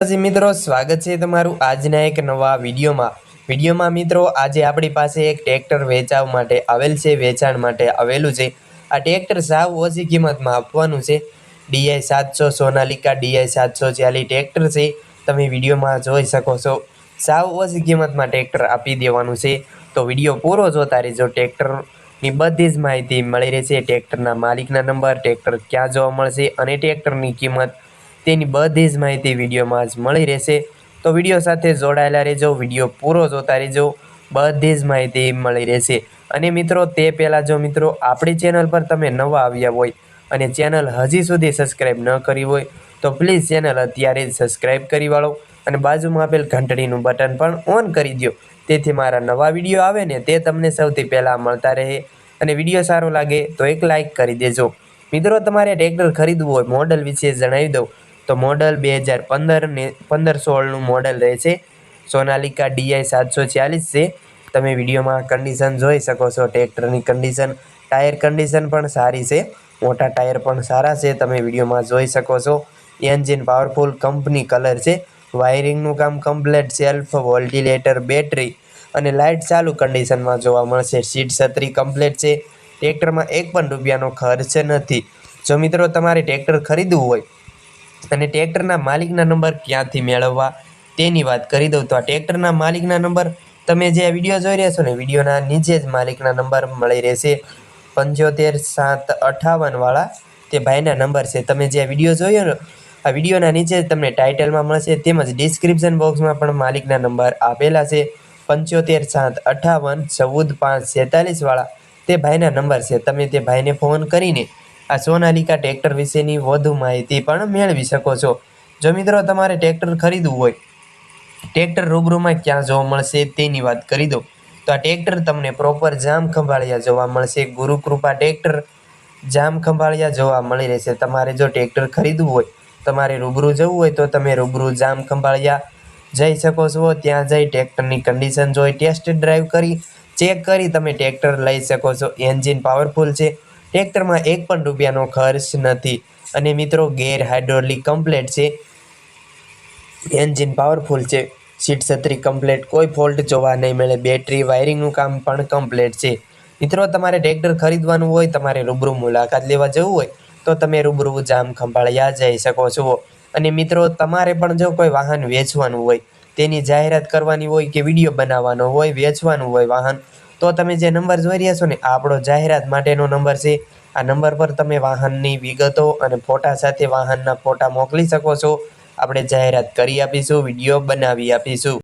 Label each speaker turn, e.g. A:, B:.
A: નમસ્તે મિત્રો, સ્વાગત છે તમારું આજના એક નવા વિડીયોમાં. વિડીયોમાં મિત્રો, આજે આપણી પાસે એક ટ્રેક્ટર વેચાવ માટે આવેલ છે, વેચાણ માટે આવેલું છે. આ ટ્રેક્ટર સાવ ઓછી કિંમતમાં આપવાનું છે. ડીઆઈ સાતસો, સોનાલિકા ડીઆઈ સાતસો ચાલી ટ્રેક્ટર છે. તમે વિડીયોમાં જોઈ શકો છો. સાવ ઓછી કિંમતમાં ટ્રેક્ટર આપી દેવાનું છે. તો વીડિયો પૂરો જોતા રહેજો. ટ્રેક્ટરની બધી જ માહિતી મળી રહેશે. ટ્રેક્ટરના માલિકના નંબર, ટ્રેક્ટર ક્યાં જોવા મળશે અને ટ્રેક્ટરની કિંમત તેની બધી જ માહિતી વિડીયોમાં જ મળી રહેશે. તો વીડિયો સાથે જોડાયેલા રહેજો, વીડિયો પૂરો જોતા રહેજો, બધી જ માહિતી મળી રહેશે. અને મિત્રો, તે પહેલાં જો મિત્રો, આપણી ચેનલ પર તમે નવા આવ્યા હોય અને ચેનલ હજી સુધી સબસ્ક્રાઈબ ન કરી હોય, તો પ્લીઝ ચેનલ અત્યારે જ સબસ્ક્રાઈબ કરી વાળો અને બાજુમાં આપેલ ઘંટડીનું બટન પણ ઓન કરી દો તેથી મારા નવા વીડિયો આવે ને, તે તમને સૌથી પહેલાં મળતા રહે અને વીડિયો સારો લાગે તો એક લાઈક કરી દેજો. મિત્રો, તમારે ટ્રેક્ટર ખરીદવું હોય, મોડલ વિશે જણાવી દઉં. તો મોડલ બે હજાર પંદર ને પંદર સોળનું મોડલ રહે છે સોનાલિકા ડીઆઈ સાતસો ચાલીસ છે. તમે વિડીયોમાં કન્ડિશન જોઈ શકો છો. ટ્રેક્ટરની કન્ડિશન ટાયર કન્ડિશન પણ સારી છે. મોટા ટાયર પણ સારા છે. તમે વિડીયોમાં જોઈ શકો છો. એન્જિન પાવરફુલ કંપની કલર છે. વાયરિંગનું કામ કમ્પ્લેટ સેલ્ફ વોલ્ટિલેટર બેટરી અને લાઇટ ચાલુ કન્ડિશનમાં જોવા મળશે. સીટ છત્રી કમ્પ્લેટ છે. ટ્રેક્ટરમાં એક પણ રૂપિયાનો ખર્ચ નથી. જો મિત્રો તમારે ટ્રેક્ટર ખરીદવું હોય અને ટ્રેક્ટરના માલિકના નંબર ક્યાંથી મેળવવા તેની વાત કરી દઉં. તો આ ટ્રેક્ટરના માલિકના નંબર તમે જે વીડિયો જોઈ રહ્યા છો ને, વિડીયોના નીચે જ માલિકના નંબર મળી રહેશે. પંચોતેર સાત અઠાવનવાળા તે ભાઈના નંબર છે. તમે જે વીડિયો જોયો ને, આ વિડીયોના નીચે તમને ટાઇટલમાં મળશે. તેમજ ડિસ્ક્રિપ્શન બોક્સમાં પણ માલિકના નંબર આપેલા છે. પંચોતેર સાત અઠાવન ચૌદ પાંચ છેતાલીસવાળા તે ભાઈના નંબર છે. તમે તે ભાઈને ફોન કરીને આ સોનાલિકા ટ્રેક્ટર વિશેની વધુ માહિતી પણ મેળવી શકો છો. જો મિત્રો તમારે ટ્રેક્ટર ખરીદવું હોય, ટ્રેક્ટર રૂબરૂમાં ક્યાં જોવા મળશે તેની વાત કરી દો તો આ ટ્રેક્ટર તમને પ્રોપર જામ ખંભાળિયા જોવા મળશે. ગુરુકૃપા ટ્રેક્ટર જામ ખંભાળિયા જોવા મળી રહેશે. તમારે જો ટ્રેક્ટર ખરીદવું હોય, તમારે રૂબરૂ જવું હોય તો તમે રૂબરૂ જામ ખંભાળિયા જઈ શકો છો. ત્યાં જઈ ટ્રેક્ટરની કન્ડિશન જોઈ ટેસ્ટ ડ્રાઈવ કરી ચેક કરી તમે ટ્રેક્ટર લઈ શકો છો. એન્જિન પાવરફુલ છે. ટ્રેક્ટરમાં એક પણ રૂપિયાનો ખર્ચ નથી. અને મિત્રો, ગેર હાઇડ્રોલિક કમ્પ્લેટ છે. એન્જિન પાવરફુલ છે. સીટ છત્રી કમ્પ્લેટ, કોઈ ફોલ્ટ જોવા નહીં મળે. બેટરી વાયરિંગનું કામ પણ કમ્પ્લેટ છે. મિત્રો, તમારે ટ્રેક્ટર ખરીદવાનું હોય, તમારે રૂબરૂ મુલાકાત લેવા જવું હોય, તો તમે રૂબરૂ જામ ખંભાળિયા જઈ શકો છો. અને મિત્રો, તમારે પણ જો કોઈ વાહન વેચવાનું હોય, તેની જાહેરાત કરવાની હોય કે વીડિયો બનાવવાનો હોય, વેચવાનું હોય વાહન તો તમે જે નંબર જોઈ રહ્યા છો ને, આ આપણો જાહેરાત માટેનો નંબર છે. આ નંબર પર તમે વાહનની વિગતો અને ફોટા સાથે વાહનના ફોટા મોકલી શકો છો. આપણે જાહેરાત કરી આપીશું, વીડિયો બનાવી આપીશું.